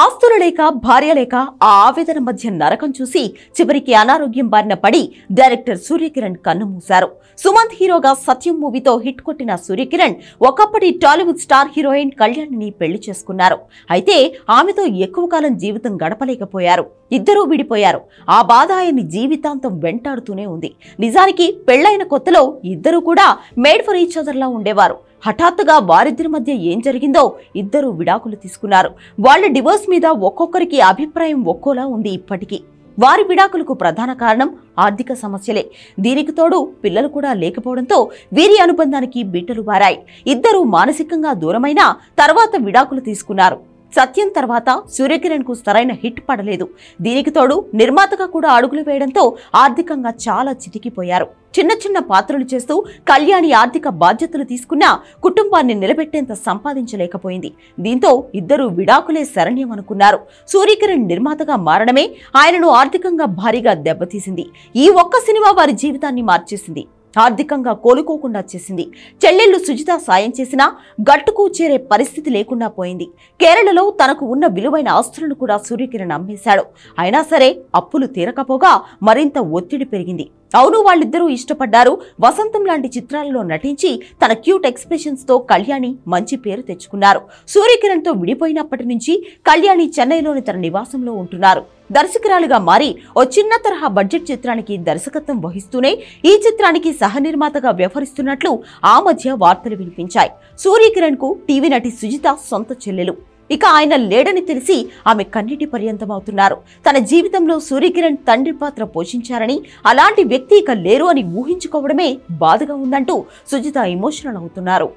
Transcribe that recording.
ఆస్తులు లేక భార్య లేక ఆ ఆవేదన మధ్య నరకం చూసి చివరికి అనారోగ్యం బారిన పడి డైరెక్టర్ సూర్యకిరణ్ కన్నుమూశారు సుమంత్ హీరోగా సత్యం మూవీతో హిట్ కొట్టిన సూర్యకిరణ్ ఒకప్పటి టాలీవుడ్ స్టార్ హీరోయిన్ కళ్యాణిని పెళ్ళి చేసుకున్నారు. అయితే ఆమెతో ఎక్కువ కాలం జీవితం గడపలేకపోయారు. ఇద్దరూ విడిపోయారు. ఆ బాధ ఆయన్ని జీవితాంతం వెంటాడుతూనే ఉంది. నిజానికి పెళ్ళైన కొత్తలో ఇద్దరూ కూడా మేడ్ ఫర్ ఈచ్ అదర్లా ఉండేవారు. హఠాత్తుగా వారిద్దరి మధ్య ఏం జరిగిందో ఇద్దరు విడాకులు తీసుకున్నారు. వాళ్ళ డివోర్స్ మీద ఒక్కొక్కరికి అభిప్రాయం ఒక్కోలా ఉంది ఇప్పటికీ. వారి విడాకులకు ప్రధాన కారణం ఆర్థిక సమస్యలే. దీనికి తోడు పిల్లలు కూడా లేకపోవడంతో వీరి అనుబంధానికి బీటలు వారాయి. ఇద్దరూ మానసికంగా దూరమైనా తర్వాత విడాకులు తీసుకున్నారు. సత్యం తర్వాత సూర్యకిరణ్కు సరైన హిట్ పడలేదు. దీనికి తోడు నిర్మాతగా కూడా అడుగులు వేయడంతో ఆర్థికంగా చాలా చితికిపోయారు. చిన్న చిన్న పాత్రలు చేస్తూ కళ్యాణి ఆర్థిక బాధ్యతలు తీసుకున్నా కుటుంబాన్ని నిలబెట్టేంత సంపాదించలేకపోయింది. దీంతో ఇద్దరు విడాకులే శరణ్యం అనుకున్నారు. సూర్యకిరణ్ నిర్మాతగా మారడమే ఆయనను ఆర్థికంగా భారీగా దెబ్బతీసింది. ఈ ఒక్క సినిమా వారి జీవితాన్ని మార్చేసింది. ఆర్థికంగా కోలుకోకుండా చేసింది. చెల్లెళ్ళు సుజిత సాయం చేసినా గట్టుకు చేరే పరిస్థితి లేకుండా పోయింది. కేరళలో తనకు ఉన్న విలువైన ఆస్తులను కూడా సూర్యకిరణ్ అమ్మేశాడు అయినా సరే అప్పులు తీరకపోగా మరింత ఒత్తిడి పెరిగింది. అవును వాళ్ళిద్దరూ ఇష్టపడ్డారు. వసంతం లాంటి చిత్రాలలో నటించి తన క్యూట్ ఎక్స్ప్రెషన్స్తో కళ్యాణి మంచి పేరు తెచ్చుకున్నారు. సూర్యకిరణ్తో విడిపోయినప్పటి నుంచి కళ్యాణి చెన్నైలోని తన నివాసంలో ఉంటున్నారు. దర్శకురాలుగా మారి ఓ చిన్న తరహా బడ్జెట్ చిత్రానికి దర్శకత్వం వహిస్తూనే ఈ చిత్రానికి సహనిర్మాతగా వ్యవహరిస్తున్నట్లు ఆ మధ్య వార్తలు వినిపించాయి. సూర్యకిరణ్కు టీవీ నటి సుజిత సొంత చెల్లెలు. ఇక ఆయన లేడని తెలిసి ఆమె కన్నీటి పర్యంతమవుతున్నారు. తన జీవితంలో సూర్యకిరణ్ తండ్రి పాత్ర పోషించారని అలాంటి వ్యక్తి ఇక లేరు అని ఊహించుకోవడమే బాధగా ఉందంటూ సుజిత ఎమోషనల్ అవుతున్నారు.